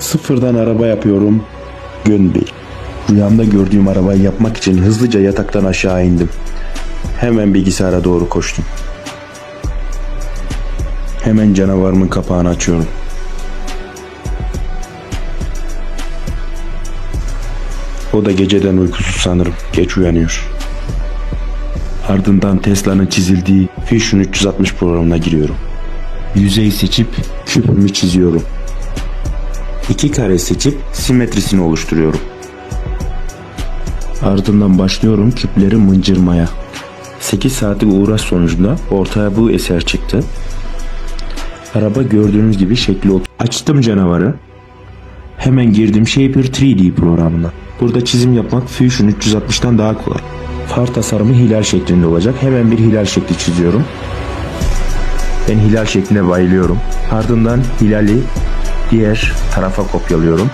Sıfırdan araba yapıyorum. Gün değil. Rüyamda gördüğüm arabayı yapmak için hızlıca yataktan aşağı indim. Hemen bilgisayara doğru koştum. Hemen canavarımın kapağını açıyorum. O da geceden uykusuz sanırım. Geç uyanıyor. Ardından Tesla'nın çizildiği Fusion 360 programına giriyorum. Yüzey seçip küpümü çiziyorum. İki kare seçip simetrisini oluşturuyorum. Ardından başlıyorum küpleri mıncırmaya. 8 saatlik uğraş sonucunda ortaya bu eser çıktı. Araba gördüğünüz gibi şekli ot- Açtım canavarı. Hemen girdim Shaper 3D programına. Burada çizim yapmak Fusion 360'tan daha kolay. Far tasarımı hilal şeklinde olacak. Hemen bir hilal şekli çiziyorum. Ben hilal şekline bayılıyorum. Ardından hilali diğer tarafa kopyalıyorum.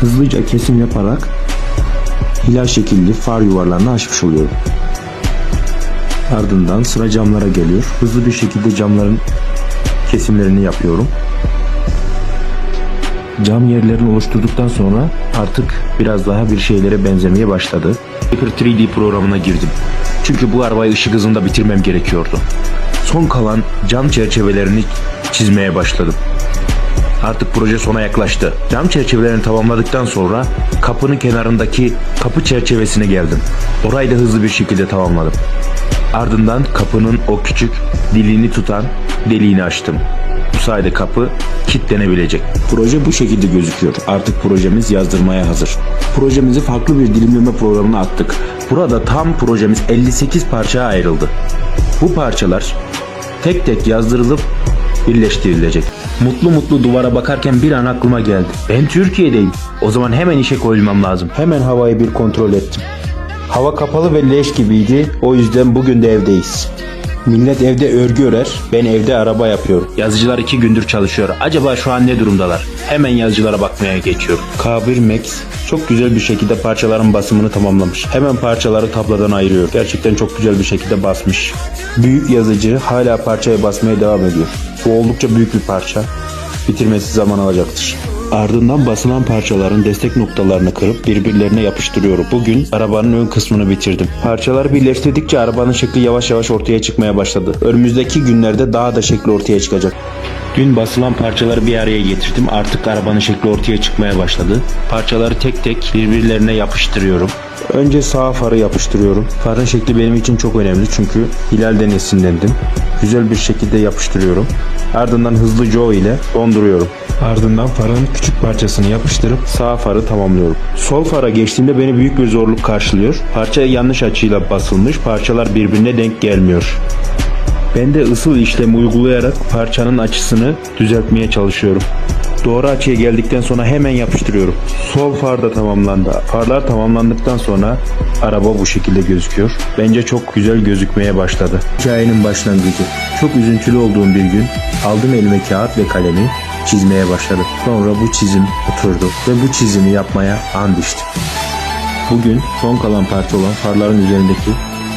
Hızlıca kesim yaparak hilal şekilli far yuvarlarını açmış oluyorum. Ardından sıra camlara geliyor. Hızlı bir şekilde camların kesimlerini yapıyorum. Cam yerlerini oluşturduktan sonra artık biraz daha bir şeylere benzemeye başladı. Paper 3D programına girdim. Çünkü bu arabayı ışık hızında bitirmem gerekiyordu. Son kalan cam çerçevelerini çizmeye başladım. Artık proje sona yaklaştı. Cam çerçevelerini tamamladıktan sonra kapının kenarındaki kapı çerçevesine geldim. Orayı da hızlı bir şekilde tamamladım. Ardından kapının o küçük diliğini tutan deliğini açtım. Bu sayede kapı kilitlenebilecek. Proje bu şekilde gözüküyor. Artık projemiz yazdırmaya hazır. Projemizi farklı bir dilimleme programına attık. Burada tam projemiz 58 parçaya ayrıldı. Bu parçalar tek tek yazdırılıp birleştirilecek. Mutlu mutlu duvara bakarken bir an aklıma geldi. Ben Türkiye'deyim. O zaman hemen işe koyulmam lazım. Hemen havayı bir kontrol ettim. Hava kapalı ve leş gibiydi. O yüzden bugün de evdeyiz. Millet evde örgü örer, ben evde araba yapıyorum. Yazıcılar iki gündür çalışıyor. Acaba şu an ne durumdalar? Hemen yazıcılara bakmaya geçiyorum. K1 Max çok güzel bir şekilde parçaların basımını tamamlamış. Hemen parçaları tablodan ayırıyor. Gerçekten çok güzel bir şekilde basmış. Büyük yazıcı hala parçaya basmaya devam ediyor. Bu oldukça büyük bir parça. Bitirmesi zaman alacaktır. Ardından basılan parçaların destek noktalarını kırıp birbirlerine yapıştırıyorum. Bugün arabanın ön kısmını bitirdim. Parçaları birleştirdikçe arabanın şekli yavaş yavaş ortaya çıkmaya başladı. Önümüzdeki günlerde daha da şekli ortaya çıkacak. Dün basılan parçaları bir araya getirdim. Artık arabanın şekli ortaya çıkmaya başladı. Parçaları tek tek birbirlerine yapıştırıyorum. Önce sağ farı yapıştırıyorum. Farın şekli benim için çok önemli çünkü hilalden esinlendim. Güzel bir şekilde yapıştırıyorum. Ardından hızlı Joe ile donduruyorum. Ardından farın küçük parçasını yapıştırıp sağ farı tamamlıyorum. Sol fara geçtiğimde beni büyük bir zorluk karşılıyor. Parça yanlış açıyla basılmış, parçalar birbirine denk gelmiyor. Ben de ısıl işlemi uygulayarak parçanın açısını düzeltmeye çalışıyorum. Doğru açıya geldikten sonra hemen yapıştırıyorum. Sol far da tamamlandı. Farlar tamamlandıktan sonra araba bu şekilde gözüküyor. Bence çok güzel gözükmeye başladı. Hikayenin başlangıcı. Çok üzüntülü olduğum bir gün aldım elime kağıt ve kalemi çizmeye başladım. Sonra bu çizim oturdu ve bu çizimi yapmaya and içtim. Bugün son kalan parça olan farların üzerindeki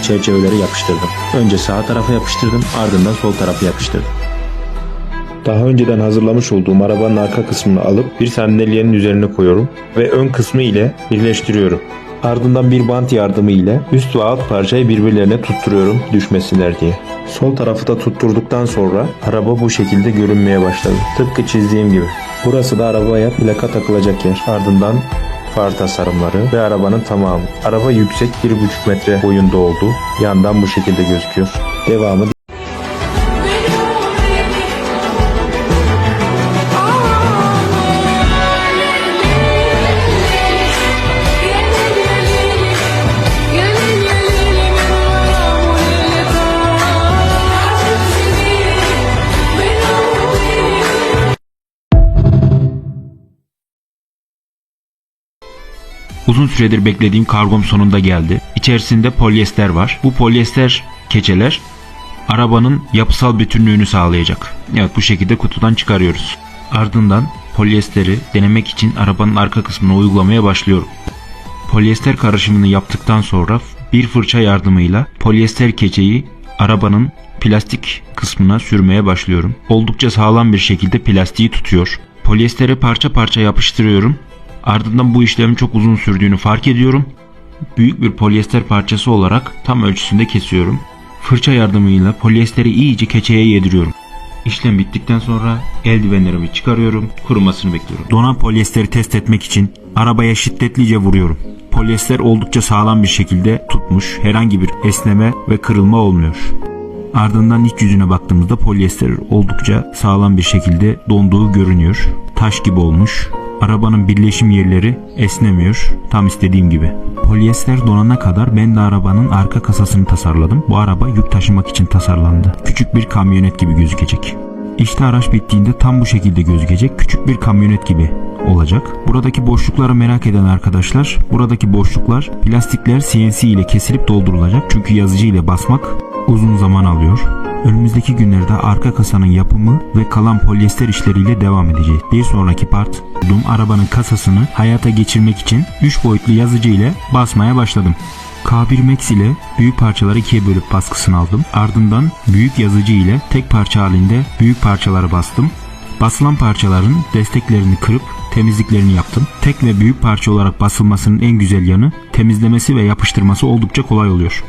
çerçeveleri yapıştırdım. Önce sağ tarafa yapıştırdım ardından sol tarafa yapıştırdım. Daha önceden hazırlamış olduğum arabanın arka kısmını alıp bir sandalyenin üzerine koyuyorum ve ön kısmı ile birleştiriyorum. Ardından bir bant yardımı ile üst ve alt parçayı birbirlerine tutturuyorum düşmesinler diye. Sol tarafı da tutturduktan sonra araba bu şekilde görünmeye başladı. Tıpkı çizdiğim gibi. Burası da arabaya plaka takılacak yer. Ardından far tasarımları ve arabanın tamamı. Araba yüksek 1,5 metre boyunda oldu. Yandan bu şekilde gözüküyor. Devamı Uzun süredir beklediğim kargom sonunda geldi. İçerisinde polyester var. Bu polyester keçeler arabanın yapısal bütünlüğünü sağlayacak. Evet bu şekilde kutudan çıkarıyoruz. Ardından polyesteri denemek için arabanın arka kısmına uygulamaya başlıyorum. Polyester karışımını yaptıktan sonra bir fırça yardımıyla polyester keçeyi arabanın plastik kısmına sürmeye başlıyorum. Oldukça sağlam bir şekilde plastiği tutuyor. Polyesteri parça parça yapıştırıyorum. Ardından bu işlemin çok uzun sürdüğünü fark ediyorum. Büyük bir polyester parçası olarak tam ölçüsünde kesiyorum. Fırça yardımıyla polyesteri iyice keçeye yediriyorum. İşlem bittikten sonra eldivenlerimi çıkarıyorum, kurumasını bekliyorum. Donan polyesteri test etmek için arabaya şiddetlice vuruyorum. Polyester oldukça sağlam bir şekilde tutmuş, herhangi bir esneme ve kırılma olmuyor. Ardından iç yüzüne baktığımızda polyester oldukça sağlam bir şekilde donduğu görünüyor. Taş gibi olmuş. Arabanın birleşim yerleri esnemiyor. Tam istediğim gibi. Polyester donana kadar ben de arabanın arka kasasını tasarladım. Bu araba yük taşımak için tasarlandı. Küçük bir kamyonet gibi gözükecek. İşte araç bittiğinde tam bu şekilde gözükecek. Küçük bir kamyonet gibi olacak. Buradaki boşlukları merak eden arkadaşlar, buradaki boşluklar plastikler CNC ile kesilip doldurulacak. Çünkü yazıcı ile basmak uzun zaman alıyor. Önümüzdeki günlerde arka kasanın yapımı ve kalan polyester işleriyle devam edeceğiz. Bir sonraki part, bulduğum arabanın kasasını hayata geçirmek için 3 boyutlu yazıcı ile basmaya başladım. K1 Max ile büyük parçaları ikiye bölüp baskısını aldım. Ardından büyük yazıcı ile tek parça halinde büyük parçaları bastım. Basılan parçaların desteklerini kırıp temizliklerini yaptım. Tek ve büyük parça olarak basılmasının en güzel yanı temizlemesi ve yapıştırması oldukça kolay oluyor.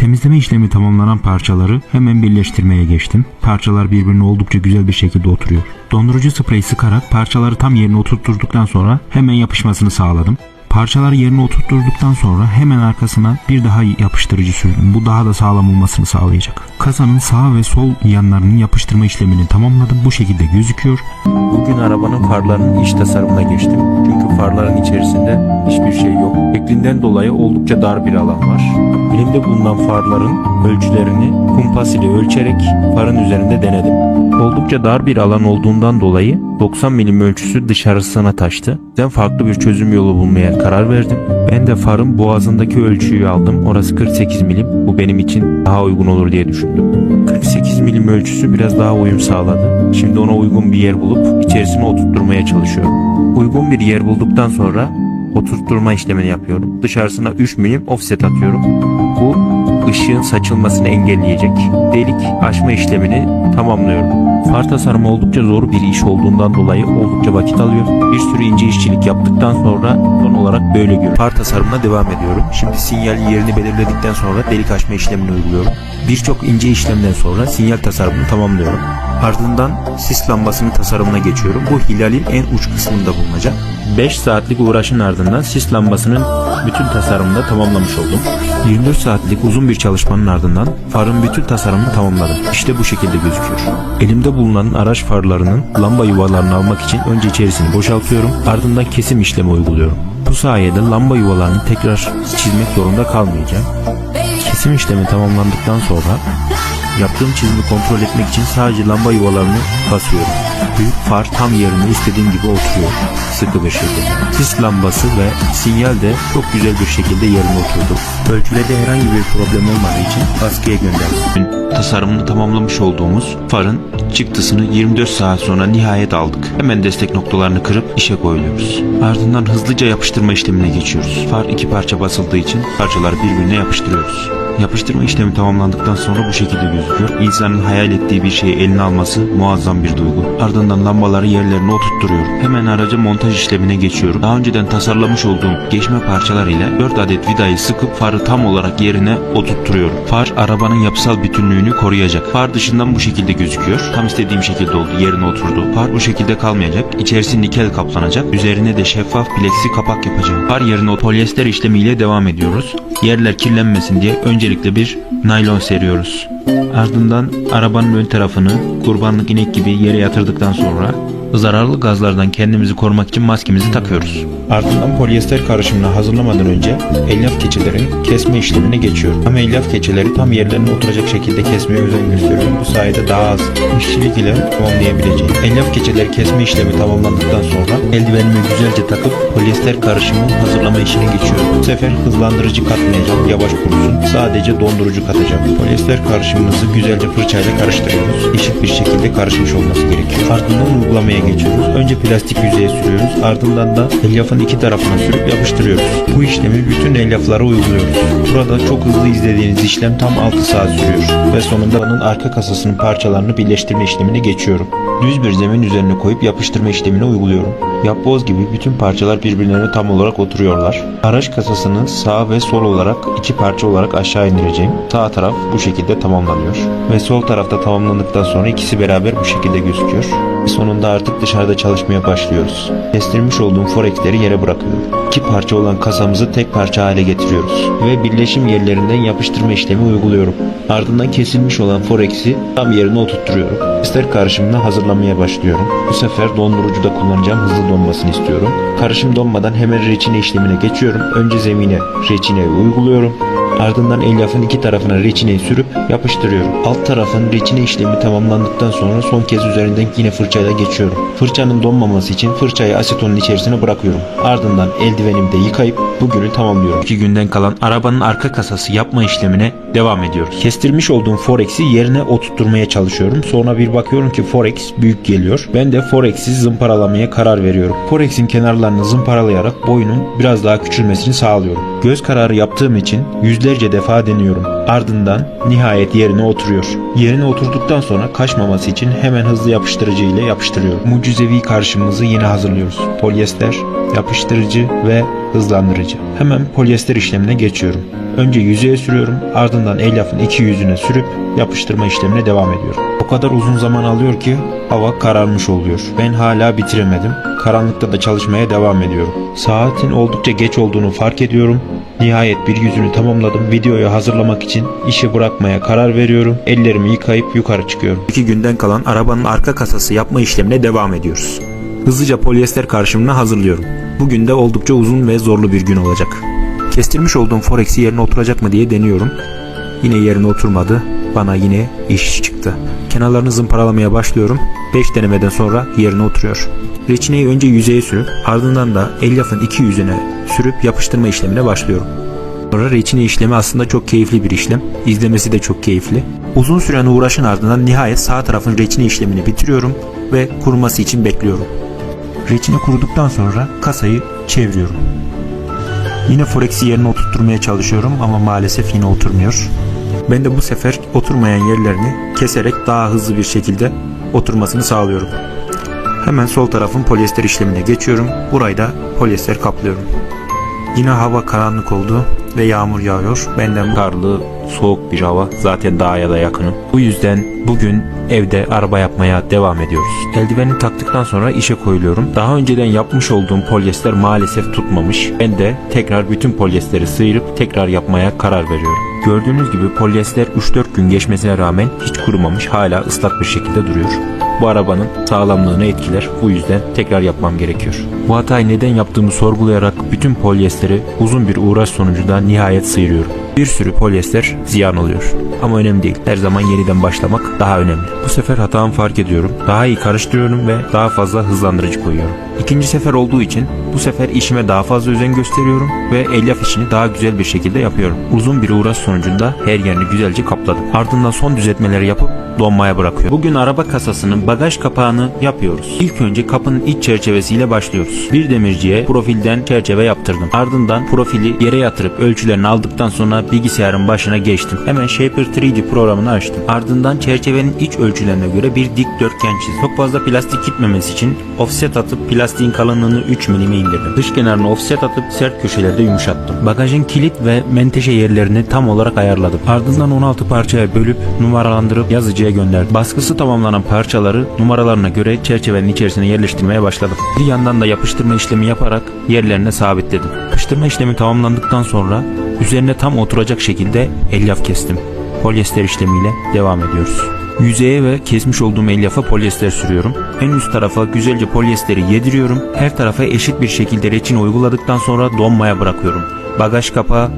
Temizleme işlemi tamamlanan parçaları hemen birleştirmeye geçtim. Parçalar birbirine oldukça güzel bir şekilde oturuyor. Dondurucu spreyi sıkarak parçaları tam yerine oturtturduktan sonra hemen yapışmasını sağladım. Parçaları yerine oturtturduktan sonra hemen arkasına bir daha yapıştırıcı sürdüm. Bu daha da sağlam olmasını sağlayacak. Kasanın sağ ve sol yanlarının yapıştırma işlemini tamamladım. Bu şekilde gözüküyor. Bugün arabanın farlarının iç tasarımına geçtim. Çünkü farların içerisinde hiçbir şey yok. Şeklinden dolayı oldukça dar bir alan var. Elimde bulunan farların ölçülerini kumpas ile ölçerek farın üzerinde denedim. Oldukça dar bir alan olduğundan dolayı 90 milim ölçüsü dışarısına taştı. Ben farklı bir çözüm yolu bulmaya karar verdim. Ben de farın boğazındaki ölçüyü aldım. Orası 48 milim. Bu benim için daha uygun olur diye düşündüm. 48 milim ölçüsü biraz daha uyum sağladı. Şimdi ona uygun bir yer bulup içerisine oturtturmaya çalışıyorum. Uygun bir yer bulduktan sonra oturtturma işlemini yapıyorum. Dışarısına 3 milim offset atıyorum. Bu ışığın saçılmasını engelleyecek. Delik açma işlemini tamamlıyorum. Far tasarımı oldukça zor bir iş olduğundan dolayı oldukça vakit alıyor. Bir sürü ince işçilik yaptıktan sonra son olarak böyle görünüyor. Far tasarımına devam ediyorum. Şimdi sinyal yerini belirledikten sonra delik açma işlemini uyguluyorum. Birçok ince işlemden sonra sinyal tasarımını tamamlıyorum. Ardından sis lambasının tasarımına geçiyorum. Bu hilalin en uç kısmında bulunacak. 5 saatlik uğraşın ardından sis lambasının bütün tasarımını da tamamlamış oldum. 24 saatlik uzun bir çalışmanın ardından farın bütün tasarımını tamamladım. İşte bu şekilde gözüküyor. Elimde bulunan araç farlarının lamba yuvalarını almak için önce içerisini boşaltıyorum. Ardından kesim işlemi uyguluyorum. Bu sayede lamba yuvalarını tekrar çizmek zorunda kalmayacağım. Kesim işlemi tamamlandıktan sonra Yaptığım çizimi kontrol etmek için sadece lamba yuvalarını basıyorum. Büyük far tam yerine istediğim gibi oturuyor. Sıkı bir şekilde. Sis lambası ve sinyal de çok güzel bir şekilde yerine oturdu. Ölçülerde herhangi bir problem olmadığı için baskıya gönderdim. Tasarımını tamamlamış olduğumuz farın çıktısını 24 saat sonra nihayet aldık. Hemen destek noktalarını kırıp işe koyuyoruz. Ardından hızlıca yapıştırma işlemine geçiyoruz. Far iki parça basıldığı için parçaları birbirine yapıştırıyoruz. Yapıştırma işlemi tamamlandıktan sonra bu şekilde gözüküyor. İnsanın hayal ettiği bir şeyi eline alması muazzam bir duygu. Ardından lambaları yerlerine oturtturuyorum. Hemen araca montaj işlemine geçiyorum. Daha önceden tasarlamış olduğum geçme parçalarıyla 4 adet vidayı sıkıp farı tam olarak yerine oturtturuyorum. Far arabanın yapısal bütünlüğünü koruyacak. Far dışından bu şekilde gözüküyor. Tam istediğim şekilde oldu. Yerine oturdu. Far bu şekilde kalmayacak. İçerisi nikel kaplanacak. Üzerine de şeffaf plexi kapak yapacağım. Far yerine o polyester işlemiyle devam ediyoruz. Yerler kirlenmesin diye öncelikle bir naylon seriyoruz. Ardından arabanın ön tarafını kurbanlık inek gibi yere yatırdıktan sonra zararlı gazlardan kendimizi korumak için maskemizi takıyoruz. Ardından polyester karışımını hazırlamadan önce elyaf keçelerin kesme işlemine geçiyorum. Ama elyaf keçeleri tam yerlerine oturacak şekilde kesmeye özen gösteriyorum. Bu sayede daha az işçilik ile tamamlayabileceğim. Elyaf keçeleri kesme işlemi tamamlandıktan sonra eldivenimi güzelce takıp polyester karışımı hazırlama işine geçiyorum. Bu sefer hızlandırıcı katmayacağım. Yavaş kurusun. Sadece dondurucu katacağım. Polyester karışımımızı güzelce fırçayla karıştırıyoruz. Eşit bir şekilde karışmış olması gerekiyor. Ardından uygulamaya geçiyoruz. Önce plastik yüzeye sürüyoruz. Ardından da elyafın iki tarafına sürüp yapıştırıyoruz. Bu işlemi bütün elyaflara uyguluyoruz. Burada çok hızlı izlediğiniz işlem tam 6 saat sürüyor. Ve sonunda onun arka kasasının parçalarını birleştirme işlemine geçiyorum. Düz bir zemin üzerine koyup yapıştırma işlemini uyguluyorum. Yapboz gibi bütün parçalar birbirlerine tam olarak oturuyorlar. Araç kasasını sağ ve sol olarak iki parça olarak aşağı indireceğim. Sağ taraf bu şekilde tamamlanıyor. Ve sol tarafta tamamlandıktan sonra ikisi beraber bu şekilde gözüküyor. Sonunda artık dışarıda çalışmaya başlıyoruz. Kestirmiş olduğum forexleri yere bırakıyorum. İki parça olan kasamızı tek parça hale getiriyoruz. Ve birleşim yerlerinden yapıştırma işlemi uyguluyorum. Ardından kesilmiş olan forex'i tam yerine oturtturuyorum. İster karışımını hazırlamaya başlıyorum. Bu sefer dondurucuda kullanacağım hızlı donmasını istiyorum. Karışım donmadan hemen reçine işlemine geçiyorum. Önce zemine reçineyi uyguluyorum. Ardından elyafın iki tarafına reçineyi sürüp yapıştırıyorum. Alt tarafın reçine işlemi tamamlandıktan sonra son kez üzerinden yine fırçayla geçiyorum. Fırçanın donmaması için fırçayı asetonun içerisine bırakıyorum. Ardından eldivenimde yıkayıp bugünü tamamlıyorum. İki günden kalan arabanın arka kasası yapma işlemine devam ediyoruz. Kestirmiş olduğum forex'i yerine oturtturmaya çalışıyorum. Sonra bir bakıyorum ki forex büyük geliyor. Ben de forex'i zımparalamaya karar veriyorum. Forex'in kenarlarını zımparalayarak boyunun biraz daha küçülmesini sağlıyorum. Göz kararı yaptığım için yüzlerce defa deniyorum. Ardından nihayet yerine oturuyor. Yerine oturduktan sonra kaçmaması için hemen hızlı yapıştırıcı ile yapıştırıyorum. Mucizevi karışımımızı yine hazırlıyoruz. Polyester, yapıştırıcı ve hızlandırıcı. Hemen polyester işlemine geçiyorum. Önce yüzeye sürüyorum ardından elyafın iki yüzüne sürüp yapıştırma işlemine devam ediyorum. O kadar uzun zaman alıyor ki hava kararmış oluyor. Ben hala bitiremedim. Karanlıkta da çalışmaya devam ediyorum. Saatin oldukça geç olduğunu fark ediyorum. Nihayet bir yüzünü tamamladım. Videoyu hazırlamak için işi bırakmaya karar veriyorum. Ellerimi yıkayıp yukarı çıkıyorum. İki günden kalan arabanın arka kasası yapma işlemine devam ediyoruz. Hızlıca polyester karışımını hazırlıyorum. Bugün de oldukça uzun ve zorlu bir gün olacak. Kestirmiş olduğum forex'i yerine oturacak mı diye deniyorum. Yine yerine oturmadı. Bana yine iş çıktı. Kenarlarını zımparalamaya başlıyorum. 5 denemeden sonra yerine oturuyor. Reçineyi önce yüzeye sürüp ardından da elyafın iki yüzüne sürüp yapıştırma işlemine başlıyorum. Sonra reçine işlemi aslında çok keyifli bir işlem. İzlemesi de çok keyifli. Uzun süren uğraşın ardından nihayet sağ tarafın reçine işlemini bitiriyorum ve kuruması için bekliyorum. Reçine kuruduktan sonra kasayı çeviriyorum. Yine Forex'i yerine oturtmaya çalışıyorum ama maalesef yine oturmuyor. Ben de bu sefer oturmayan yerlerini keserek daha hızlı bir şekilde oturmasını sağlıyorum. Hemen sol tarafın polyester işlemine geçiyorum. Burayı da polyester kaplıyorum. Yine hava karanlık oldu ve yağmur yağıyor. Benden karlı, soğuk bir hava. Zaten dağa da yakınım. Bu yüzden bugün evde araba yapmaya devam ediyoruz. Eldiveni taktıktan sonra işe koyuluyorum. Daha önceden yapmış olduğum polyester maalesef tutmamış. Ben de tekrar bütün polyesteri sıyırıp tekrar yapmaya karar veriyorum. Gördüğünüz gibi polyester 3-4 gün geçmesine rağmen hiç kurumamış. Hala ıslak bir şekilde duruyor. Bu arabanın sağlamlığını etkiler. Bu yüzden tekrar yapmam gerekiyor. Bu hatayı neden yaptığımı sorgulayarak bütün polyesteri uzun bir uğraş sonucunda nihayet sıyırıyorum. Bir sürü polyester ziyan oluyor. Ama önemli değil. Her zaman yeniden başlamak daha önemli. Bu sefer hatamı fark ediyorum. Daha iyi karıştırıyorum ve daha fazla hızlandırıcı koyuyorum. İkinci sefer olduğu için bu sefer işime daha fazla özen gösteriyorum ve elyaf işini daha güzel bir şekilde yapıyorum. Uzun bir uğraş sonucunda her yerini güzelce kapladım. Ardından son düzeltmeleri yapıp donmaya bırakıyorum. Bugün araba kasasının bagaj kapağını yapıyoruz. İlk önce kapının iç çerçevesiyle başlıyoruz. Bir demirciye profilden çerçeve yaptırdım. Ardından profili yere yatırıp ölçülerini aldıktan sonra bilgisayarın başına geçtim. Hemen Shaper 3D programını açtım. Ardından çerçevenin iç ölçülerine göre bir dikdörtgen çizdim. Çok fazla plastik gitmemesi için offset atıp plastiğin kalınlığını 3 mm indirdim. Dış kenarına offset atıp sert köşelerde yumuşattım. Bagajın kilit ve menteşe yerlerini tam olarak ayarladım. Ardından 16 parçaya bölüp numaralandırıp yazıcıya gönderdim. Baskısı tamamlanan parçaları numaralarına göre çerçevenin içerisine yerleştirmeye başladım. Bir yandan da yapıştırma işlemi yaparak yerlerine sabitledim. Yapıştırma işlemi tamamlandıktan sonra üzerine tam oturacak şekilde elyaf kestim. Polyester işlemiyle devam ediyoruz. Yüzeye ve kesmiş olduğum elyafa polyester sürüyorum. En üst tarafa güzelce polyesteri yediriyorum. Her tarafa eşit bir şekilde reçine uyguladıktan sonra donmaya bırakıyorum. Bagaj kapağı